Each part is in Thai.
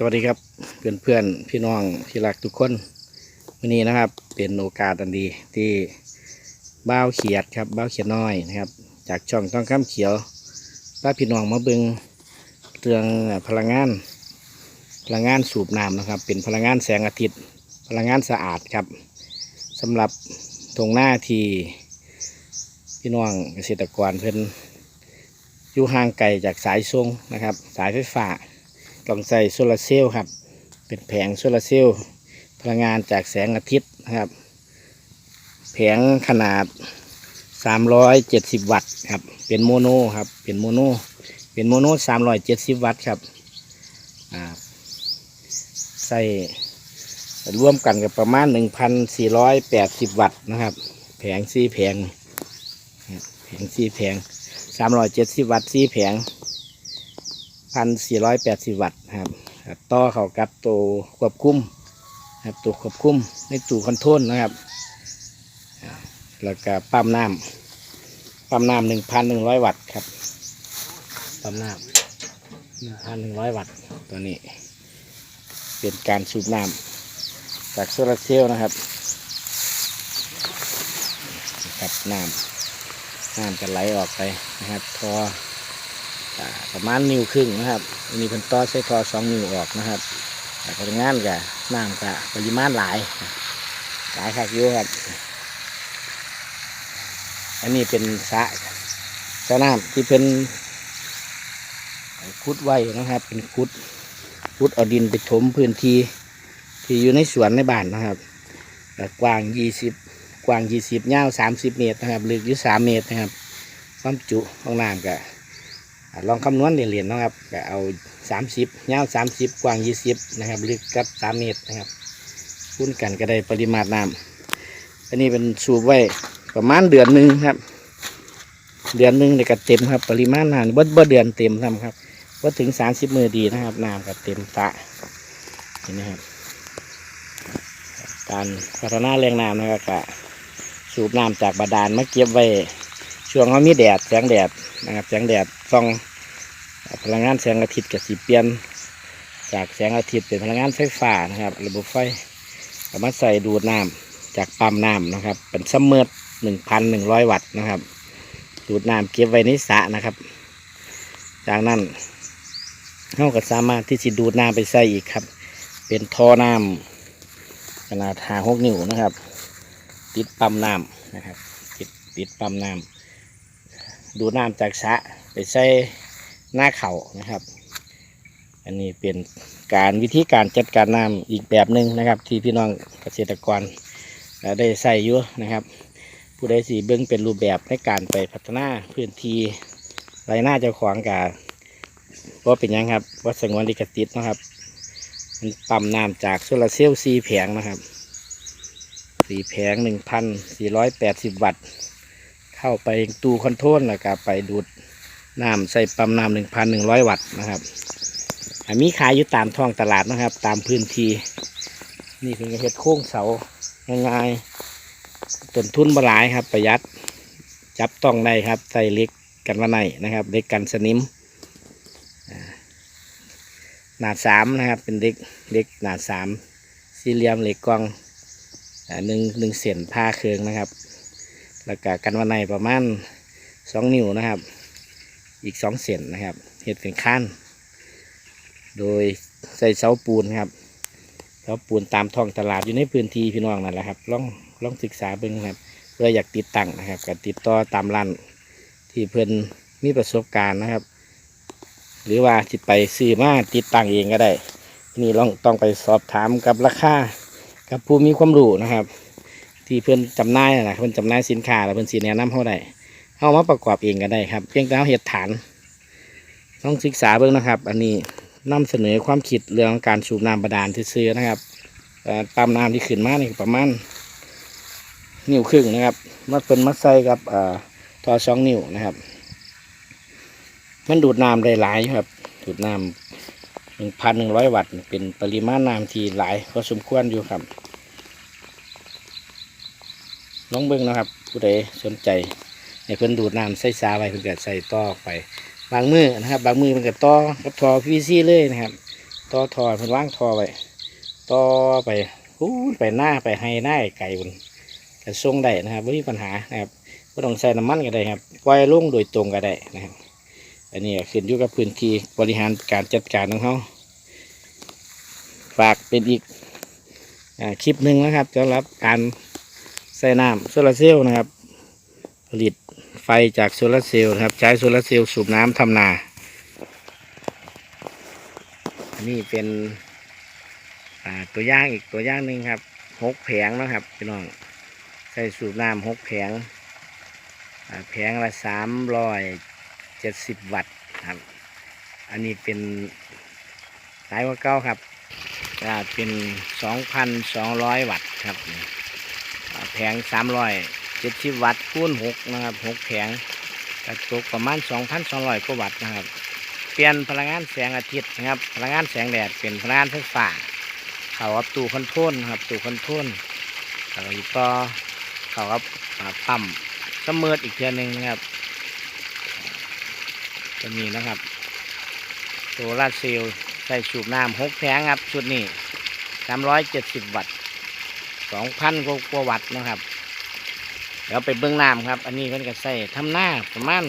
สวัสดีครับเพื่อนเพื่อนๆพี่น้องที่รักทุกคนวันนี้นะครับ เป็นโอกาสอันดีที่บ้าวเขียดครับบ้าวเขียดน้อยนะครับ จากช่องต้องข้ามเขียวป้าพี่น้องมาบิงเรื่องพลังงาน พลังงานสูบน้ำนะครับ เป็นพลังงานแสงอาทิตย์ พลังงานสะอาดครับสำหรับตรงหน้าที่พี่น้องเกษตรกรเพิ่อนอยู่ห่างไกลจากสายส่งนะครับ สายไฟฟ้า ต้องใส่โซลาร์เซลล์ครับ เป็นแผงโซลาร์เซลล์พลังงานจากแสงอาทิตย์นะครับ แผงขนาด 370 วัตต์ครับ เป็นโมโนครับ เป็นโมโน เป็นโมโน 370 วัตต์ครับใส่รวมกันกับประมาณ 1,480 วัตต์นะครับ แผงสี่แผงแผงสี่แผง 370 วัตต์สี่แผง พันสี่ร้อยแปดสิบวัตต์ครับต่อเข้ากับตัวควบคุมนะครับตัวควบคุมในตู้คอนโทรลนะครับ แล้วก็ปั๊มน้ำปั๊มน้ำหนึ่งพันหนึ่งร้อยวัตต์ครับปั๊มน้ำหนึ่งพันหนึ่งร้อยวัตต์ตัวนี้ เป็นการสูบน้ำจากโซลาร์เซลล์นะครับกับน้ำน้ำจะไหลออกไปนะครับทออ่า ประมาณนิ้วครึ่งนะครับอันนี้เพิ่นต่อใส่ทอสองนิ้วออกนะครับแต่พลังงานกับน้ำกับปริมาณหลายหลายคักอยู่ครับ อันนี้เป็นสะสะน้ำที่เป็นคุดไว้นะครับ เป็นคุดคุดเอาดินไปถมพื้นที่ที่อยู่ในสวนในบ้านนะครับกว้างยี่สิบกว้างยี่สิบยาวสามสิบเมตรนะครับลึกอยู่สามเมตรนะครับความจุของน้ำกับอะ ลองคำนวณเหรียญๆนะครับก็เอาสามสิบยาวสามสิบกว้างยี่สิบนะครับลึกกับสามเมตรนะครับคูณกันก็ได้ปริมาตรน้ำอันนี้เป็นสูบไว้ประมาณเดือนหนึ่งครับ เดือนหนึ่งเนี่ยก็เต็มครับ ปริมาณน้ำบ่บ่เดือนเต็มครับว่าถึงสามสิบมือดีนะครับน้ำก็เต็มตะเห็นไหมครับ การพัฒนาแรงน้ำนะครับก็สูบน้ำจากบาดาลมาเก็บไว้ช่วงเขามีแดดแสงแดดนะครับแสงแดดส่อง พลังงานแสงอาทิตย์กับสีเปลี่ยน จากแสงอาทิตย์เป็นพลังงานไฟฟ้านะครับ ระบบไฟสามารถใส่ดูดน้ำจากปั๊มน้ำนะครับ เป็นซัมเมอร์หนึ่งพันหนึ่งร้อยวัตต์นะครับ ดูดน้ำเก็บไว้ในสระนะครับ จากนั้นเราก็สามารถที่จะดูดน้ำไปใส่อีกครับ เป็นท่อน้ำขนาดหาหกนิ้วนะครับ ติดปั๊มน้ำนะครับติดติดปั๊มน้ำดูดน้ำจากสระไปใส่ หน้าเขานะครับ อันนี้เป็นการวิธีการจัดการน้ำอีกแบบหนึ่งนะครับ ที่พี่น้องเกษตรกรได้ใส่อยู่นะครับ ผู้ใดสีเบิ้องเป็นรูปแบบในการไปพัฒนาพื้นที่ไรหน้าเจ้าของกาว่าเป็นยังครับว่าสงวนลิขสิทธิ์นะครับมันปั๊มน้ำจากโซลาเซลล์สีแผงนะครับสีแผงหนึ่งพันสี่ร้อยแปดสิบวัตต์ เข้าไปตู้คอนโทรลแล้วก็ไปดูด น้ำใส่ปั๊มน้ำหนึ่งพันหนึ่งร้อยวัตต์นะครับอันมีขายอยู่ตามท้องตลาดนะครับ ตามพื้นที่นี่เป็นเห็ดโค้งเสาง่ายๆต้นทุนบหลายครับ ประหยัดจับต้องได้ครับ ใส่เล็กกันว่าในนะครับเล็กกันสนิมหนาดสามนะครับ เป็นเล็กเล็กหนาดสามสี่เหลี่ยมเหล็กกลองหนึ่งหนึ่งเส้นผ้าเคืองนะครับ แล้วก็กันวันในประมาณสองนิ้วนะครับ อีกสองเซนนะครับเห็ดเป็นขั้นโดยใส่เสาปูนครับเสาปูนตามท้องตลาดอยู่ในพื้นที่พี่น้องนั่นแหละครับลองลองศึกษาเบิ่งครับเพื่ออยากติดตั้งนะครับก็ติดต่อตามร้านที่เพิ่อนมีประสบการณ์นะครับ หรือว่าจิตไปซื้อมาติดตั้งเองก็ได้นี่ลองต้องไปสอบถามกับราคากับผู้มีความรู้นะครับ ที่เพื่อนจำหน่ายนะเพื่อนจำหน่ายสินค้าแล้วเพื่อนสีแนะนำเขาได้ เอามาประกอบเองก็ได้ครับเพียงแต่เอาเหตุฐาน ต้องศึกษาเบื้องนะครับ อันนี้นำเสนอความคิดเรื่องการสูบน้ำบาดาลซื้อนะครับเอ่อปั๊มน้ำที่ขึ้นมานี่ประมาณนิ้วครึ่งนะครับมาเป็นมัดใส่กับอ่อทอสองนิ้วนะครับ มันดูดน้ำได้หลายครับ ดูดน้ำหนึ่งพันหนึ่งร้อยวัตต์เป็นปริมาณน้ำที่หลายพอสมควรอยู่ครับลองเบิ่งนะครับ ผู้ใดสนใจ ให้เพิ่นดูดน้ำใส่ซาไว้เพิ่นก็ใส่ต่อไปบางมือนะครับ บางมือมันก็ต่อกับทอพีซีเลยนะครับต่อทอเพิ่นว่างทอไว้ต่อไปพูนไปหน้าไปให้หน้าไก่บุญจะส่งได้นะครับไม่มีปัญหานะครับไม่ต้องใส่น้ำมันก็ได้ครับปล่อยลงโดยตรงก็ได้นะครับ อันนี้ขึ้นอยู่กับพื้นที่บริหารการจัดการของเขาฝากเป็นอีกอคลิปหนึ่งนะครับสำหรับการใส่น้ำโซลาร์เซลล์นะครับ ผลิต ไฟจากโซลาร์เซลล์ครับ ใช้โซลาร์เซลล์สูบน้ำทำนา นี่เป็นตัวย่างอีกตัวย่างหนึ่งครับหกแผงนะครับพี่น้องใส่สูบน้ำหกแผงแผงละสามร้อยเจ็ดสิบวัตต์ครับ อันนี้เป็นหลายกว่าเก้าครับอ่าเป็นสองพันสองร้อยวัตต์ครับแผงสามร้อย เจ็ดสิบวัตต์คูณหกนะครับหกแผงกระตกประมาณสองพันสองร้อยกว่าวัตต์นะครับ เปลี่ยนพลังงานแสงอาทิตย์นะครับ พลังงานแสงแดดเป็นพลังงานไฟฟ้าเขากับตู้คอนโทรลนครับตู้คอนโทรลเขาอีกต่อเขากับอ่าปั๊มเสมออีกเทือหนึ่งนะครับตัวนี้นะครับโซลาเซลล์ใส่สูบน้ำหกแผงครับชุดนี้สามร้อยเจ็ดสิบวัตต์สองพันกว่าวัตต์นะครับ เดี๋ยวไปเบื้องน้ำครับ อันนี้เพิ่นก็ใส่ทำหน้าประมาณ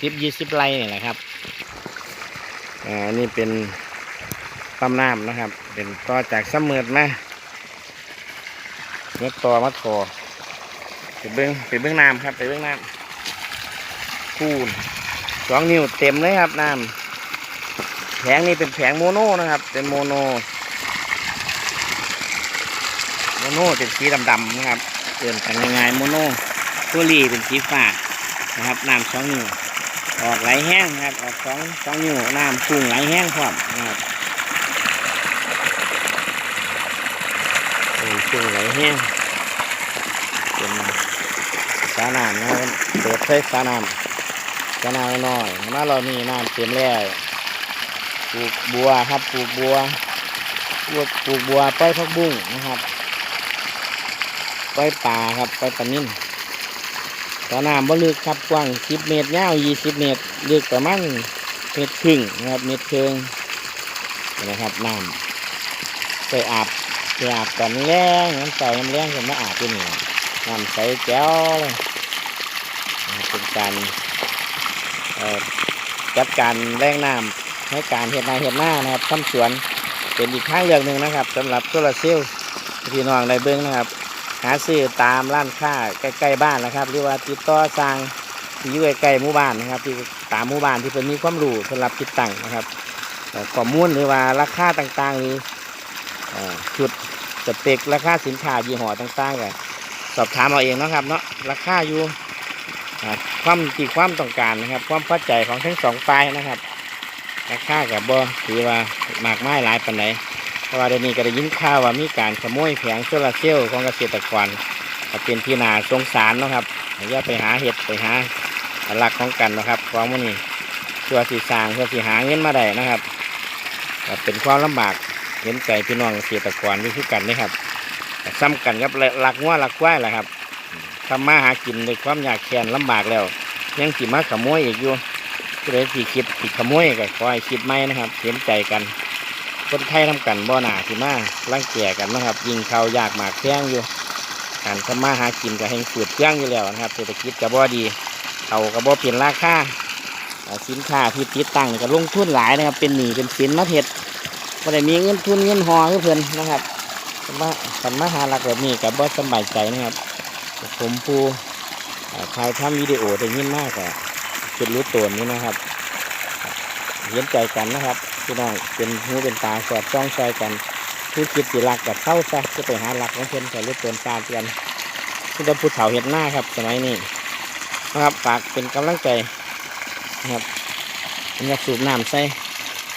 สิบยี่สิบไร่นี่แหละครับอ่าอันนี่เป็นปั๊มน้ำนะครับ เป็นต่อจากสมเมือดมาเมื่อต่อมาถอไปเบิ้องไปเบิ้องน้ำครับ ไปเบิ้องน้ำคูณสองนิ้วเต็มเลยครับน้ำแผงนี้เป็นแผงโมโนนะครับ เป็นโมโนโมโนเป็นสีดำๆนะครับเตือนกันง่ายๆโมโน ตัวรีเป็นสีฟ้านะครับน้ำสองนิ้วออกไหลแห้งนะครับออกสองสองนิ้วน้ำพุ่งไหลแห้งพร้อมนะครับโอ้ยพุ่งไหลแห้งเป็นสาน้ำนะครับเปิดใช้สาน้ำสาน้ำน้อยๆมาเรานี่น้ำเต็มแล้วปลูกบัวครับปลูกบัวปลูกปลูกบัวปล่อยพักบุ้งนะครับปล่อยปลาครับปล่อยปลานิ่น สระน้ำบ่ลึกครับกว้าง 10 เมตรยาว20 เมตร ลึกประมาณเมตรครึ่งนะครับ เมตรครึ่งนะครับน้ำไปอาบไปอาบตอนแรงน้ำเสน้ำแรงผมมาอาบที่นี่น้ำใสแก้วเลยนะครับเป็นการจัดการแรงน้ำให้การเห็ดนาเห็ดหน้านะครับทำสวนเป็นอีกทางเลือกหนึ่งนะครับสำหรับโซลาเซลล์พี่น้องในเบื้องนะครับ หาซื้อตามร้านค้าใกล้ๆบ้านนะครับ หรือว่าติดต่อสั่งที่อยู่ใกล้ๆหมู่บ้านนะครับ ที่ตามหมู่บ้านที่เป็นมีความรู้สำหรับติดตั้งนะครับข้อมูลหรือว่าราคาต่างๆหรือเอ่อชุดสเปคราคาสินค้ายี่ห้อต่างๆก็สอบถามเอาเองนะครับเนาะราคาอยู่ความที่ความต้องการนะครับ ความพอใจของทั้งสองฝ่ายนะครับราคากับบ่ถือว่ามากไม้หลายปันไหน เพราะว่าเดี๋ยวนี้ก็ได้ยินข่าวว่ามีการขโมยแผงโซลาเซลล์ของเกษตรกรก็เป็นที่นาสงสารเนาะครับอย่าไปหาเห็ดไปหาหลักของกันนะครับความมันนี้เพื่อสีสางเพื่อสีหาเงินมาได้นะครับเป็นความลำบากเห็นใจพี่น้องเกษตรกรวิธีกันนะครับซ้ำกันครับหลักงัวหลักควายแหละครับทำมาหากินด้วยความยากแค้นลำบากแล้ว ยังสิมาขโมยอีกอยู่ก็เลยสิคิดสิขโมยก็ขอให้คิดไม่นะครับเห็นใจกัน คนไทยทำกันบ่อหนาสิมาร่างแก่กันนะครับ ยิงเขายากหมากแพงอยู่การทำมาหากินกับแห่งฝืดเครื่งอยู่แล้วนะครับเศรษฐกิจกับบ่อดีเขากับบ่เปลี่ยนราคาสินค้าที่ติดตั้งก็ลงทุนหลายนะครับ เป็นหนี้เป็นสินมาเพ็ดบ่ได้มีเงินทุนเงินหอเพิ่อนนะครับคันมาคันมาหาหลักแบบนี้กับบ่สบายใจนะครับ ผมผู้อ่าถ่ายทำวิดีโอได้ยินมากก็คิดรู้ตัวนี้นะครับ เห็นใจกันนะครับ พี่น้องเป็นหูเป็นตาสอดจ้องใจกันผู้คิดสิรักกับเข้าซะจะไปหาหลักของเพิ่อนแต่เลือดตัวตาเตือนที่จะพูดเฒ่าเห็นหน้าครับสมัยนี้นะครับฝากเป็นกำลังใจนะครับอยากสูบน้ำใส่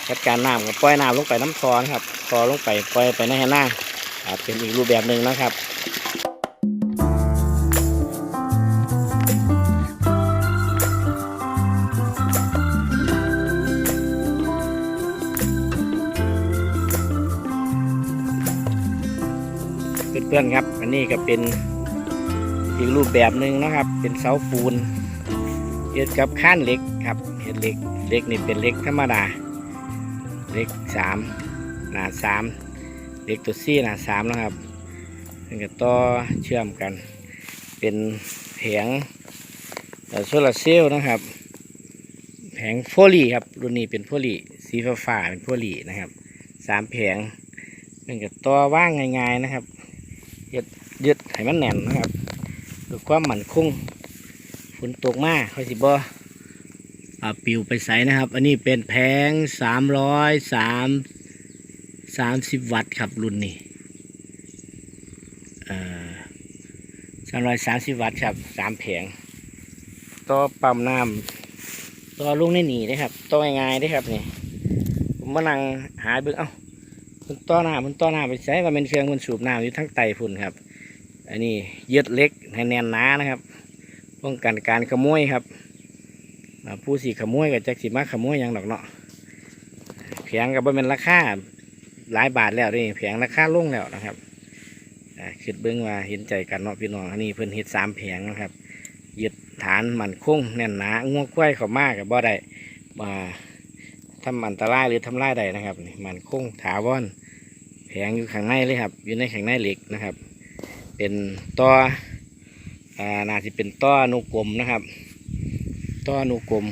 จัดการน้ำกับปล่อยน้ำลงไปน้ำทอนครับทอลงไปปล่อยไปในหน้าอาเป็นอีกรูปแบบหนึ่งนะครับ พื่อนๆครับ อันนี้ก็เป็นอีกรูปแบบหนึ่งนะครับ เป็นเสาปูนเฮ็ดกับข้านเหล็กครับเฮ็ดเหล็กเหล็กนี่เป็นเหล็กธรรมดาเหล็กสามหนาสามเหล็กตัวซี่หนาสามนะครับมันก็ต่อเชื่อมกัน เป็นแผงโซลาร์เซลล์นะครับ แผงโฟลีครับรุ่นนี้เป็นโฟลีสีฟ้าเป็นโฟลีนะครับสามแผงมันก็ต่อว่างง่ายๆนะครับ ยึดยึดให้มันแน่นนะครับเพื่อความหมั่นคงฝนตกมาค่อยสิบอ่าปิวไปใสนะครับ อันนี้เป็นแผงสามร้อยสามสามสิบวัตต์ครับรุ่นนี้สามร้อยสามสิบวัตต์ครับสามแผงต่อปั๊มน้ำต่อลุงในหนีได้ครับต่อง่ายๆได้ครับนี่ผมมานั่งหาเบิ่งเอ้า มันต่อหน้ามันต่อหน้าไปใช้ว่าเป็นเครื่องมันสูบน้ำอยู่ทั้งไตพุ่นครับ อันนี้ยึดเล็กให้แน่นหนานะครับป้องกันการขโมยครับผู้สีขโมยกับจักสีมาขโมยหยังดอกเนาะแผงกับบ่เป็นราคาหลายบาทแล้วนี่แผงราคาลงแล้วนะครับคิดเบิ่งว่าเห็นใจกันเนาะพี่น้องอันนี้เพิ่นเฮ็ดสามแผงนะครับยึดฐานมันคงแน่นหนางวงควายเขามากกับบ่ได้มา ทำอันตรายหรือทำลายใดนะครับมันคงถาวรแผงอยู่ข้างในเลยครับ อยู่ในข้างในเหล็กนะครับ เป็นต่ออ่าน่าจะเป็นต่ออนุกรมนะครับต่ออนุกรม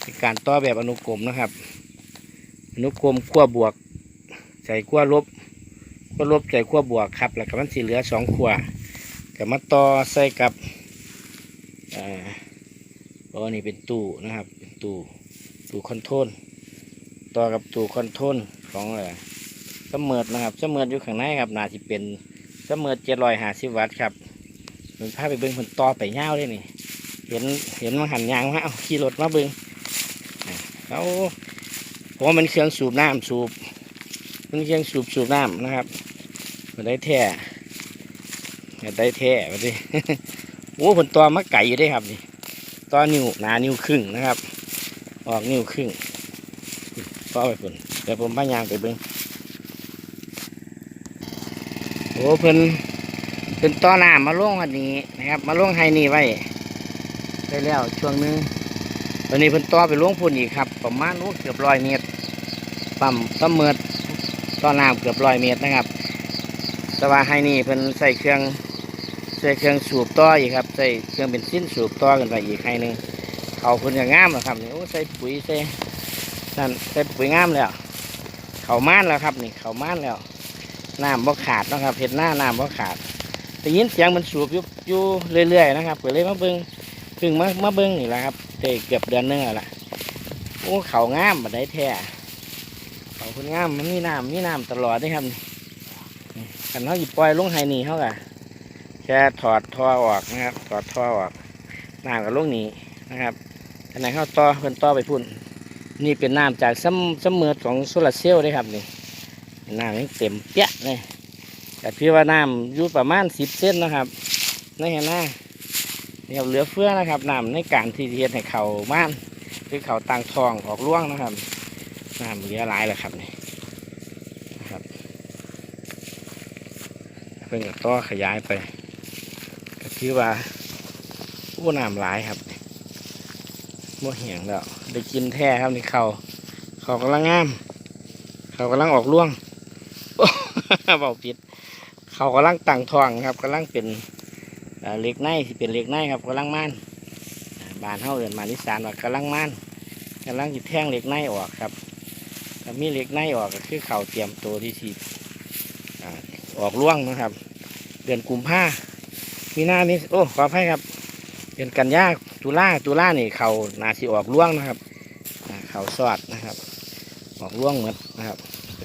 เป็นการต่อแบบอนุกรมนะครับ อนุกรมขั้วบวก ใส่ขั้วลบขั้วลบใส่ขั้วบวกครับ แล้วก็มันสีเหลือสองขั้วกับมาต่อใส่กับอ่าเพราะว่านี่เป็นตู้นะครับเป็นตู้ ตู้คอนโทรลต่อกับตู้คอนโทรลของเอ่อเสมอดนะครับเสมอดอยู่ข้างในครับน่าจะเป็นเสมอดเจ็ดร้อยห้าสิบวัตต์ครับมันพาไปเบิ้งคนต่อไปเงาเลยนี่ เห็นเห็นมันหันยางมาเอาขี่รถมาเบิ้งเขาเพราะว่ามันเครื่องสูบน้ำสูบ มันเครื่องสูบสูบน้ำนะครับมันได้แท้มันได้แท้มาดิโอ้ผลตัวมาไก่อยู่ได้ครับนี่ตัวนิ้วหนานิ้วครึ่งนะครับ ออกนิ้วครึ่งต่อไปผลเดี๋ยวผมพายางไปเบิ้งโอ้เพิ่นเป็นต่อหน้ามาล่วงอันนี้นะครับ มาล่วงไฮนี่ไว้ได้แล้วช่วงนึงตอนนี้เพิ่นต่อไปล่วงพุ่นอีกครับ ประมาณโอ้เกือบร้อยเมตรปั๊มซ้ำเมิดต่อน้ำเกือบร้อยเมตรนะครับ แต่ว่าไฮนี่เพิ่นใส่เครื่องใส่เครื่องสูบต่ออีกครับใส่เครื่องเป็นสิ้นสูบต่อกันไปอีกให้หนึ่ง เขาเพิ่นก็งามแล้วครับนี่โอ้ใส่ปุ๋ยใส่นั่นใส่ปุ๋ยงามแล้วเขาม่านแล้วครับนี่เขาม่านแล้วน้ำบ่ขาดนะครับเห็ดหน้าน้ำบ่ขาดแต่ยินเสียงมันสูบอยู่อยู่เรื่อยๆนะครับก็เลยมาเบิ้งพิ่งมามาเบิ้งนี่แหละครับได้เกือบเดือนหนึงแล้วล่ะโอ้เขางามบัดได้แท้เขาเพิ่นงามมันมีน้ำมีน้ำตลอดเด้ครับนี่กันเขาหยิบปล่อยลงไฮนี่เขากะแค่ถอดท่อออกนะครับ ถอดท่อออกน้ำกับลูกนี้นะครับ อันไหนเข้าต่อเพิ่นต่อไปพุ่น นี่เป็นน้ำจากซ้ำซ้ำเมือของโซลาร์เซลล์เลยครับนี่น้ำยังเต็มเปี้ยเลยแต่พี่ว่าน้ำอยู่ประมาณสิบเส้นนะครับในเห็นหน้านี่ครับเหลือเฟือนะครับน้ำในการที่เฮ็ดให้เขาบ้านหรือเขาต่างทองออกร่วงนะครับน้ำเหลือหลายแล้วครับนี่ครับเพิ่งต่อขยายไปก็คือว่าผู้น้ำหลายครับ บ่เหียงแล้วได้กินแท้ครับนี่เขาเขากำลังงาม เขากำลังออกร่วงเบาปิด เขากำลังตั้งท้องครับกำลังเป็นเหล็กในที่เป็นเหล็กในครับกำลังม่านบานเฮาเดินมานิสานว่ากำลังม่านกำลังจิตแท่งเหล็กในออกครับถ้ามีเหล็กในออกก็คือเขาเตรียมตัวที่สีออกร่วงนะครับ เดือนกุมภามีหน้านี้โอ้ขออภัยครับ เดือนกันยา ตุล่าตุล่านี่เขานาสิออกร่วงนะครับเขาสอดนะครับ ออกร่วงหมดนะครับ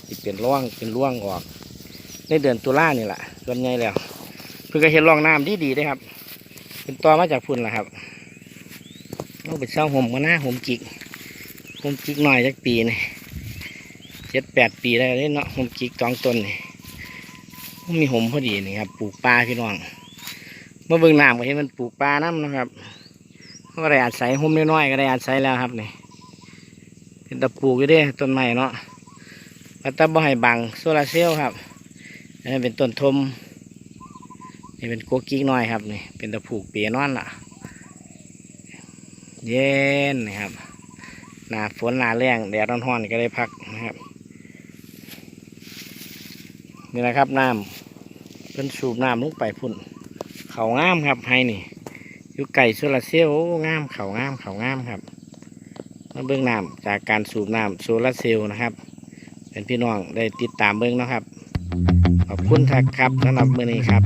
จะเป็นร่วงเป็นร่วงออก ในเดือนตุล่านี่แหละส่วนใหญ่แล้วเพื่อก็เห็นรองน้ำดีดีได้ครับ เป็นตอมาจากพุ่นแหละครับเอาไปเช่าห่มก็น่าห่มจิกห่มจิกหน่อยจักปีนี่เจ็ดแปดปีได้เลยเนาะห่มจิกสองต้นนี่มีห่มพอดีนี่ครับปลูกปลาพี่น้องเมื่อเบิ่งน้ำก็เห็นมันปลูกปลาน้ำนะครับ ก็ได้อาศัยหุ่มน้อยๆก็ได้อาศัยแล้วครับนี่เป็นตะปูกอยู่ด้ต้นไม้เนาะปัตตาบ่ให้บังโซลาร์เซลล์ครับนนี้เป็นต้นทมนี่เป็นโกกิ๊กน้อยครับนี่เป็นตะปลูกเปียนอนล่ะ เย็นนะครับหนาฝนหนาแรงแดดร้อนๆก็ได้พักนะครับ นี่นะครับน้ำเป็นสูบน้ำลงไปพุ่น เขางามครับให้นี่ อยู่ไก่โซลาร์เซลล์งามเขางามเขางามครับมาเบื้องน้ำจากการสูบน้ำโซลาร์เซลล์นะครับ เป็นพี่น้องได้ติดตามเบื้องนะครับขอบคุณทักครับสำหรับมือนี้ครับ